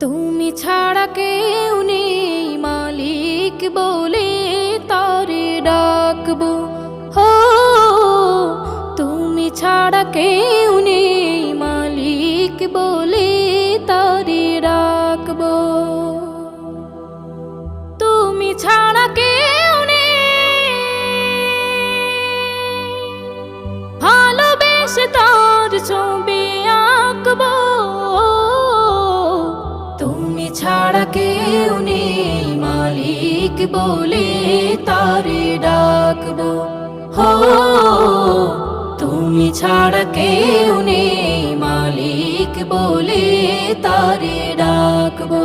তুমি ছাড়া কেউ উনি মালিক বলে তারে ডাকবো। হো, তুমি ছাড়া কে উনি মালিক বলে তারে ডাকবো। তুমি ছাড়া ছাড়া কেউ মালিক বলে তারে ডাকবো। হো, তুমি ছাড়া কেউ মালিক বলে তারে ডাকবো।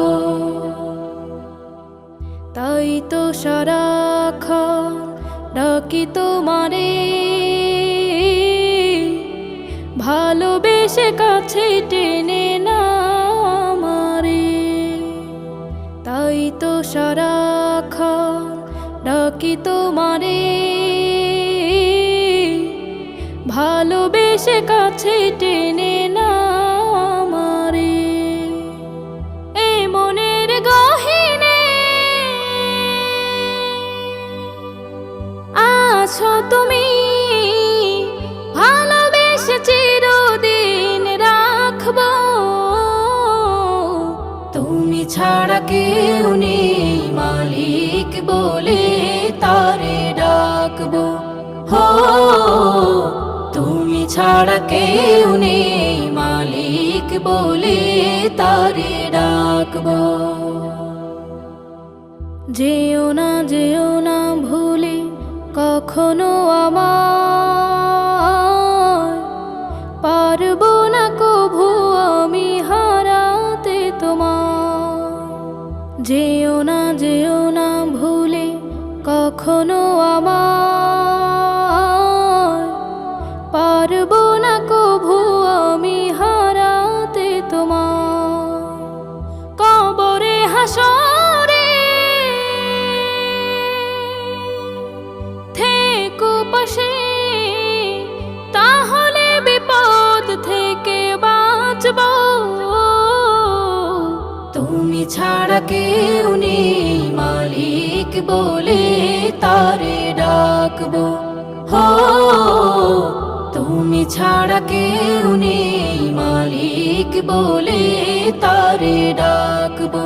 তাই তো সারাক্ষণ ডাকি তোমারে। ভালোবেসে কাছে টেনে না ডাকি তোমারে? ভালোবেসে কাছে টেনে না আমারে। এ মনের গহিনে তুমি। ভালোবেসে চিরদিন রাখব। তুমি ছাড়া কেউ নেই মালিক বলে। তুমি ছাড়া কেউ নেই, মালিক বলে তারে ডাকবো। যেও না যেও না ভুলে কখনো আমার পারব না কভু আমি হারাতে তোমার যেও না যেও না ভুলে কখনো আমার হাসরে। থেকো পাশে, তাহলে বিপদ থেকে বাঁচব। তুমি ছাড়া কেউ নেই, মালিক বলে তারে ডাকবো। হো, তুমি ছাড়া কেউ নেই, মালিক বলে তারে ডাকবো।